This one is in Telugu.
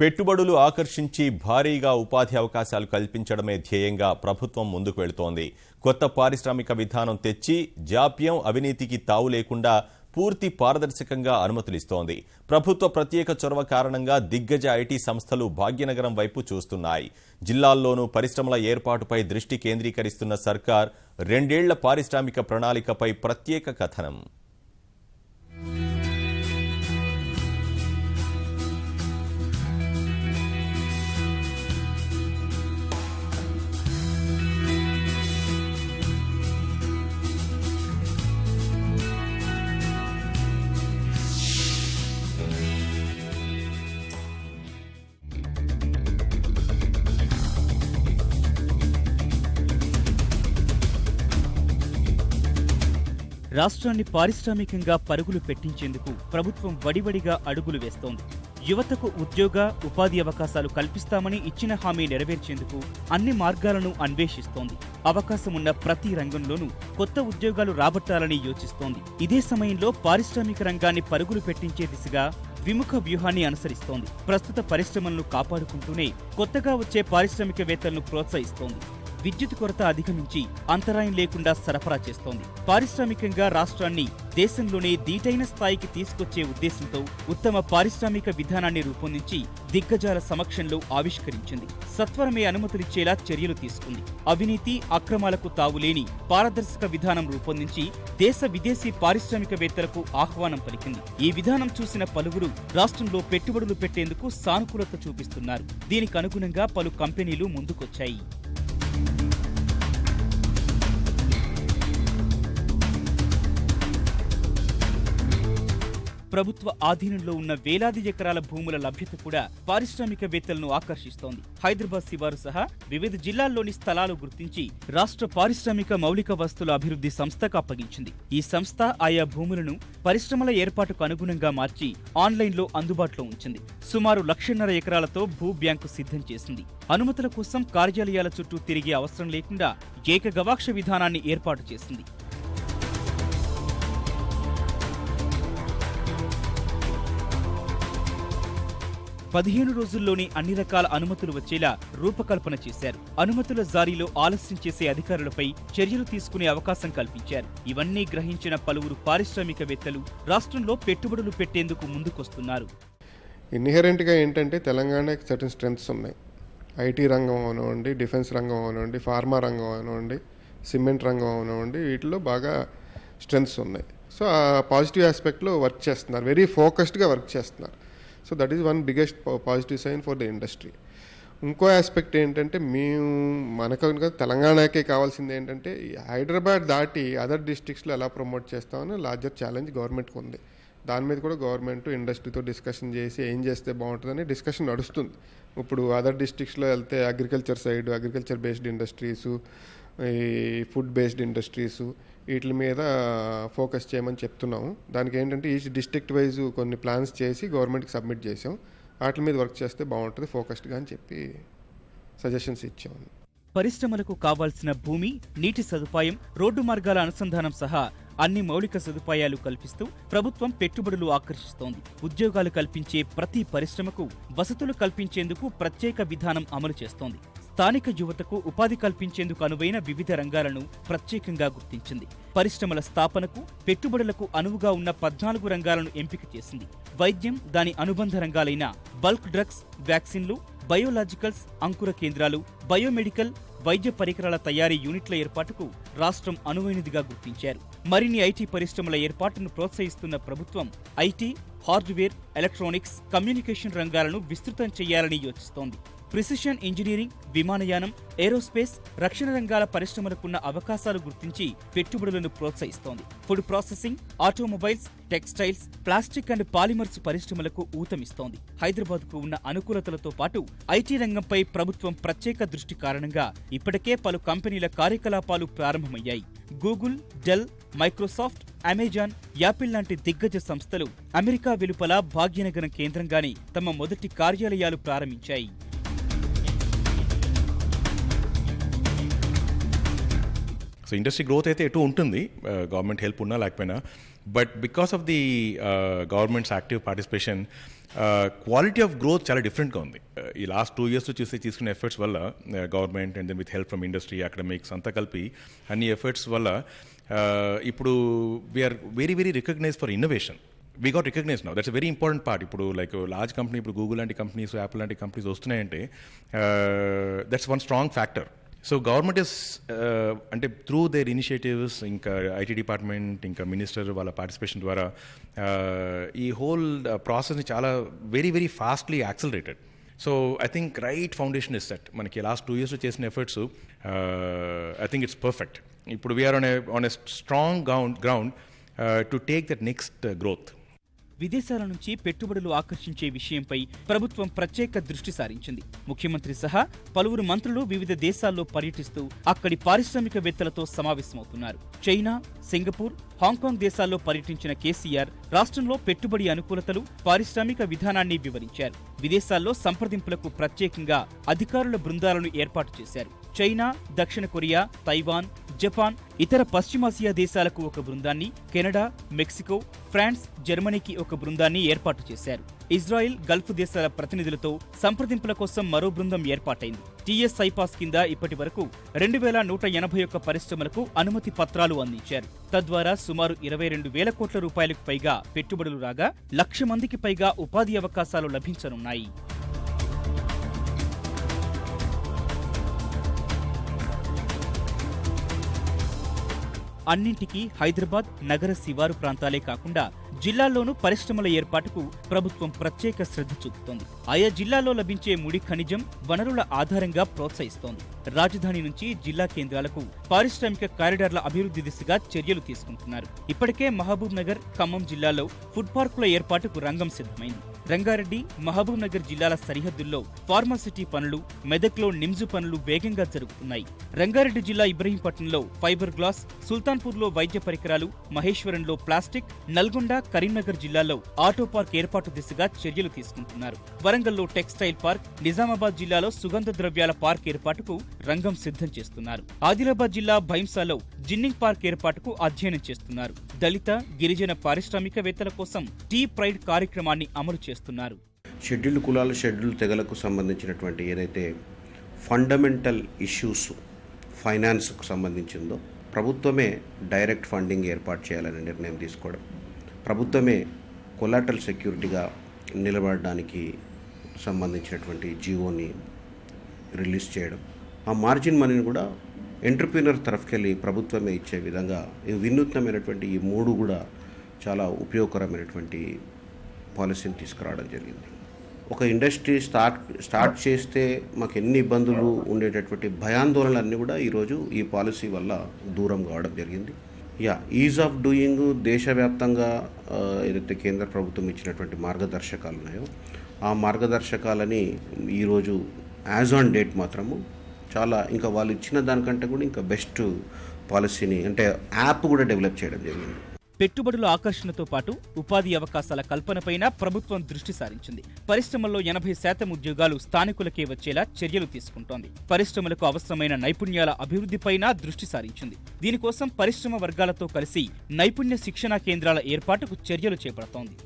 పెట్టుబడులు ఆకర్షించి భారీగా ఉపాధి అవకాశాలు కల్పించడమే ధ్యేయంగా ప్రభుత్వం ముందుకు వెళుతోంది. కొత్త పారిశ్రామిక విధానం తెచ్చి జాప్యం అవినీతికి తావు లేకుండా పూర్తి పారదర్శకంగా అనుమతులిస్తోంది. ప్రభుత్వ ప్రత్యేక చొరవ కారణంగా దిగ్గజ ఐటీ సంస్థలు భాగ్యనగరం వైపు చూస్తున్నాయి. జిల్లాల్లోనూ పరిశ్రమల ఏర్పాటుపై దృష్టి కేంద్రీకరిస్తున్న సర్కార్ రెండేళ్ళ పారిశ్రామిక ప్రణాళికపై ప్రత్యేక కథనం. రాష్ట్రాన్ని పారిశ్రామికంగా పరుగులు పెట్టించేందుకు ప్రభుత్వం వడివడిగా అడుగులు వేస్తోంది. యువతకు ఉద్యోగ ఉపాధి అవకాశాలు కల్పిస్తామని ఇచ్చిన హామీ నెరవేర్చేందుకు అన్ని మార్గాలను అన్వేషిస్తోంది. అవకాశమున్న ప్రతి రంగంలోనూ కొత్త ఉద్యోగాలు రాబట్టాలని యోచిస్తోంది. ఇదే సమయంలో పారిశ్రామిక రంగాన్ని పరుగులు పెట్టించే దిశగా విముఖ వ్యూహాన్ని అనుసరిస్తోంది. ప్రస్తుత పరిశ్రమలను కాపాడుకుంటూనే కొత్తగా వచ్చే పారిశ్రామికవేత్తలను ప్రోత్సహిస్తోంది. విద్యుత్ కొరత అధిగమించి అంతరాయం లేకుండా సరఫరా చేస్తోంది. పారిశ్రామికంగా రాష్ట్రాన్ని దేశంలోనే దీటైన స్థాయికి తీసుకొచ్చే ఉద్దేశంతో ఉత్తమ పారిశ్రామిక విధానాన్ని రూపొందించి దిగ్గజాల సమక్షంలో ఆవిష్కరించింది. సత్వరమే అనుమతులిచ్చేలా చర్యలు తీసుకుంది. అవినీతి అక్రమాలకు తావులేని పారదర్శక విధానం రూపొందించి దేశ విదేశీ పారిశ్రామికవేత్తలకు ఆహ్వానం పలికింది. ఈ విధానం చూసిన పలువురు రాష్ట్రంలో పెట్టుబడులు పెట్టేందుకు సానుకూలత చూపిస్తున్నారు. దీనికి అనుగుణంగా పలు కంపెనీలు ముందుకొచ్చాయి. ప్రభుత్వ ఆధీనంలో ఉన్న వేలాది ఎకరాల భూముల లభ్యత కూడా పారిశ్రామికవేత్తలను ఆకర్షిస్తోంది. హైదరాబాద్ శివారు సహా వివిధ జిల్లాల్లోని స్థలాలు గుర్తించి రాష్ట్ర పారిశ్రామిక మౌలిక వస్తుల అభివృద్ధి సంస్థకు అప్పగించింది. ఈ సంస్థ ఆయా భూములను పరిశ్రమల ఏర్పాటుకు అనుగుణంగా మార్చి ఆన్లైన్లో అందుబాటులో ఉంచింది. సుమారు లక్షన్నర ఎకరాలతో భూ బ్యాంకు సిద్ధం చేసింది. అనుమతుల కోసం కార్యాలయాల చుట్టూ తిరిగే అవసరం లేకుండా ఏక గవాక్ష విధానాన్ని ఏర్పాటు చేసింది. పదిహేను రోజుల్లోనే అన్ని రకాల అనుమతులు వచ్చేలా రూపకల్పన చేశారు. అనుమతుల జారీలో ఆలస్యం చేసే అధికారులపై చర్యలు తీసుకునే అవకాశం కల్పించారు. ఇవన్నీ గ్రహించిన పలువురు పారిశ్రామికవేత్తలు రాష్ట్రంలో పెట్టుబడులు పెట్టేందుకు ముందుకొస్తున్నారు. ఇన్హెరెంట్గా ఏంటంటే తెలంగాణకి సర్టన్ స్ట్రెంగ్స్ ఉన్నాయి. ఐటీ రంగం అవనివ్వండి డిఫెన్స్ రంగం అవనివ్వండి ఫార్మా రంగం అవనివ్వండి సిమెంట్ రంగం అవనివ్వండి వీటిలో బాగా స్ట్రెంగ్స్ ఉన్నాయి. సో ఆ పాజిటివ్ ఆస్పెక్ట్లో వర్క్ చేస్తున్నారు. వెరీ ఫోకస్డ్గా వర్క్ చేస్తున్నారు. So that is one biggest positive sign for the industry ఇంకో ఆస్పెక్ట్ ఏంటంటే మేము మనకు కనుక తెలంగాణకే కావాల్సింది ఏంటంటే హైదరాబాద్ దాటి అదర్ డిస్ట్రిక్ట్స్లో ఎలా ప్రమోట్ చేస్తామని లార్జర్ ఛాలెంజ్ గవర్నమెంట్కి ఉంది. దాని మీద కూడా గవర్నమెంట్ ఇండస్ట్రీతో డిస్కషన్ చేసి ఏం చేస్తే బాగుంటుందని డిస్కషన్ నడుస్తుంది. ఇప్పుడు అదర్ డిస్ట్రిక్ట్స్లో వెళ్తే agriculture side agriculture based industries ఈ ఫుడ్ బేస్డ్ ఇండస్ట్రీస్ వీటి మీద ఫోకస్ చేయమని చెప్తున్నాము. దానికి ఏంటంటే ఈచ్ డిస్ట్రిక్ట్ వైజ్ కొన్ని ప్లాన్స్ చేసి గవర్నమెంట్కి సబ్మిట్ చేసాం. వాటి మీద వర్క్ చేస్తే బాగుంటుంది ఫోకస్డ్గా అని చెప్పి సజెషన్స్ ఇచ్చాము. పరిశ్రమలకు కావాల్సిన భూమి నీటి సదుపాయం రోడ్డు మార్గాల అనుసంధానం సహా అన్ని మౌలిక సదుపాయాలు కల్పిస్తూ ప్రభుత్వం పెట్టుబడులు ఆకర్షిస్తోంది. ఉద్యోగాలు కల్పించే ప్రతి పరిశ్రమకు వసతులు కల్పించేందుకు ప్రత్యేక విధానం అమలు చేస్తోంది. స్థానిక యువతకు ఉపాధి కల్పించేందుకు అనువైన వివిధ రంగాలను ప్రత్యేకంగా గుర్తించింది. పరిశ్రమల స్థాపనకు పెట్టుబడులకు అనువుగా ఉన్న పద్నాలుగు రంగాలను ఎంపిక చేసింది. వైద్యం దాని అనుబంధ రంగాలైన బల్క్ డ్రగ్స్ వ్యాక్సిన్లు బయోలాజికల్స్ అంకుర కేంద్రాలు బయోమెడికల్ వైద్య పరికరాల తయారీ యూనిట్ల ఏర్పాటుకు రాష్ట్రం అనువైనదిగా గుర్తించారు. మరిన్ని ఐటీ పరిశ్రమల ఏర్పాటును ప్రోత్సహిస్తున్న ప్రభుత్వం ఐటీ హార్డ్వేర్ ఎలక్ట్రానిక్స్ కమ్యూనికేషన్ రంగాలను విస్తృతం చేయాలని యోచిస్తోంది. ప్రిసిషన్ ఇంజనీరింగ్ విమానయానం ఏరోస్పేస్ రక్షణ రంగాల పరిశ్రమలకున్న అవకాశాలు గుర్తించి పెట్టుబడులను ప్రోత్సహిస్తోంది. Food processing automobiles textiles plastic and polymers పరిశ్రమలకు ఊతమిస్తోంది. హైదరాబాద్కు ఉన్న అనుకూలతలతో పాటు ఐటీ రంగంపై ప్రభుత్వం ప్రత్యేక దృష్టి కారణంగా ఇప్పటికే పలు కంపెనీల కార్యకలాపాలు ప్రారంభమయ్యాయి. Google Dell Microsoft Amazon Apple లాంటి దిగ్గజ సంస్థలు అమెరికా వెలుపల భాగ్యనగరం కేంద్రంగానే తమ మొదటి కార్యాలయాలు ప్రారంభించాయి. సో ఇండస్ట్రీ గ్రోత్ అయితే ఎటు ఉంటుంది గవర్నమెంట్ హెల్ప్ ఉన్నా లేకపోయినా. But because of the government's active participation quality of growth చాలా డిఫరెంట్గా ఉంది. ఈ లాస్ట్ టూ ఇయర్స్ చూసి తీసుకున్న ఎఫర్ట్స్ వల్ల government and then with help from industry academics అంతా కలిపి అన్ని ఎఫర్ట్స్ వల్ల ఇప్పుడు we're very very recognize for innovation we got recognize now that's very important part ఇప్పుడు లైక్ లార్జ్ కంపెనీ ఇప్పుడు గూగుల్ లాంటి కంపెనీస్ యాపిల్ లాంటి కంపెనీస్ వస్తున్నాయంటే that's one strong factor so government is అంటే త్రూ దేర్ ఇనిషియేటివ్స్ ఇంకా ఐటీ డిపార్ట్మెంట్ ఇంకా మినిస్టర్ వాళ్ళ పార్టిసిపేషన్ ద్వారా uh, ఈ హోల్ ప్రాసెస్ని చాలా very very fastly accelerated so I think right foundation is set మనకి లాస్ట్ టూ ఇయర్స్ చేసిన efforts I think it's perfect ఇప్పుడు we're on on a strong ground ground to take that next growth విదేశాల నుంచి పెట్టుబడులు ఆకర్షించే విషయంపై ప్రభుత్వం ప్రత్యేక దృష్టి సారించింది. ముఖ్యమంత్రి సహా పలువురు మంత్రులు వివిధ దేశాల్లో పర్యటిస్తూ అక్కడి పారిశ్రామికవేత్తలతో సమావేశమవుతున్నారు. చైనా సింగపూర్ హాంకాంగ్ దేశాల్లో పర్యటించిన కేసీఆర్ రాష్ట్రంలో పెట్టుబడి అనుకూలతలు పారిశ్రామిక విధానాన్ని వివరించారు. విదేశాల్లో సంప్రదింపులకు ప్రత్యేకంగా అధికారుల బృందాలను ఏర్పాటు చేశారు. చైనా దక్షిణ కొరియా తైవాన్ జపాన్ ఇతర పశ్చిమాసియా దేశాలకు ఒక బృందాన్ని కెనడా మెక్సికో ఫ్రాన్స్ జర్మనీకి ఒక బృందాన్ని ఏర్పాటు చేశారు. ఇజ్రాయెల్ గల్ఫ్ దేశాల ప్రతినిధులతో సంప్రదింపుల కోసం మరో బృందం ఏర్పాటైంది. టీఎస్ ఐపాస్ కింద ఇప్పటి వరకు రెండు వేల నూట ఎనభై ఒక్క పరిశ్రమలకు అనుమతి పత్రాలు అందించారు. తద్వారా సుమారు ఇరవై రెండు వేల కోట్ల రూపాయలకు పైగా పెట్టుబడులు రాగా లక్ష మందికి పైగా ఉపాధి అవకాశాలు లభించనున్నాయి. అన్నింటికీ హైదరాబాద్ నగర శివారు ప్రాంతాలే కాకుండా జిల్లాల్లోనూ పరిశ్రమల ఏర్పాటుకు ప్రభుత్వం ప్రత్యేక శ్రద్ధ చూపుతోంది. ఆయా జిల్లాలో లభించే ముడి ఖనిజం వనరుల ఆధారంగా ప్రోత్సహిస్తోంది. రాజధాని నుంచి జిల్లా కేంద్రాలకు పారిశ్రామిక కారిడార్ల అభివృద్ధి దిశగా చర్యలు తీసుకుంటున్నారు. ఇప్పటికే మహబూబ్ నగర్ ఖమ్మం జిల్లాలో ఫుడ్ పార్కుల ఏర్పాటుకు రంగం సిద్ధమైంది. రంగారెడ్డి మహబూబ్ నగర్ జిల్లాల సరిహద్దుల్లో ఫార్మాసిటీ పనులు మెదక్లో నిమ్జు పనులు వేగంగా జరుగుతున్నాయి. రంగారెడ్డి జిల్లా ఇబ్రహీంపట్నంలో ఫైబర్ గ్లాస్ సుల్తాన్పూర్లో వైద్య పరికరాలు మహేశ్వరంలో ప్లాస్టిక్ నల్గొండ కరీంనగర్ జిల్లాలో ఆటో పార్క్ ఏర్పాటు దిశగా చర్యలు తీసుకుంటున్నారు. వరంగల్లో టెక్స్టైల్ పార్క్ నిజామాబాద్ జిల్లాలో సుగంధ ద్రవ్యాల పార్క్ ఏర్పాటుకు రంగం సిద్ధం చేస్తున్నారు. ఆదిలాబాద్ జిల్లా భైంసాలో జిన్నింగ్ పార్క్ ఏర్పాటుకు అధ్యయనం చేస్తున్నారు. దళిత గిరిజన పారిశ్రామికవేత్తల కోసం టీ ప్రైడ్ కార్యక్రమాన్ని అమలు చేస్తున్నారు. షెడ్యూల్డ్ కులాల షెడ్యూల్డ్ తెగలకు సంబంధించినటువంటి ఏదైతే ఫండమెంటల్ ఇష్యూస్ ఫైనాన్స్కు సంబంధించిందో ప్రభుత్వమే డైరెక్ట్ ఫండింగ్ ఏర్పాటు చేయాలని నిర్ణయం తీసుకోవడం ప్రభుత్వమే కొలాటల్ సెక్యూరిటీగా నిలబడడానికి సంబంధించినటువంటి జీవోని రిలీజ్ చేయడం ఆ మార్జిన్ మనీని కూడా ఎంటర్ప్రీనర్ తరఫుకెళ్ళి ప్రభుత్వమే ఇచ్చే విధంగా ఈ వినూత్నమైనటువంటి ఈ మూడు కూడా చాలా ఉపయోగకరమైనటువంటి పాలసీని తీసుకురావడం జరిగింది. ఒక ఇండస్ట్రీ స్టార్ట్ స్టార్ట్ చేస్తే మాకు ఎన్ని ఇబ్బందులు ఉండేటటువంటి భయాందోళనలన్నీ కూడా ఈరోజు ఈ పాలసీ వల్ల దూరం కావడం జరిగింది. యా ఈజ్ ఆఫ్ డూయింగ్ దేశవ్యాప్తంగా ఏదైతే కేంద్ర ప్రభుత్వం ఇచ్చినటువంటి మార్గదర్శకాలు ఉన్నాయో ఆ మార్గదర్శకాలని ఈరోజు యాజ్ ఆన్ డేట్ మాత్రము చాలా ఇంకా వాళ్ళు ఇచ్చిన దానికంటే కూడా ఇంకా బెస్ట్ పాలసీని అంటే యాప్ కూడా డెవలప్ చేయడం జరిగింది. పెట్టుబడుల ఆకర్షణతో పాటు ఉపాధి అవకాశాల కల్పనపైన ప్రభుత్వం దృష్టి సారించింది. పరిశ్రమల్లో ఎనభై శాతం ఉద్యోగాలు స్థానికులకే వచ్చేలా చర్యలు తీసుకుంటోంది. పరిశ్రమలకు అవసరమైన నైపుణ్యాల అభివృద్ధిపైన దృష్టి సారించింది. దీనికోసం పరిశ్రమ వర్గాలతో కలిసి నైపుణ్య శిక్షణా కేంద్రాల ఏర్పాటుకు చర్యలు చేపడుతోంది.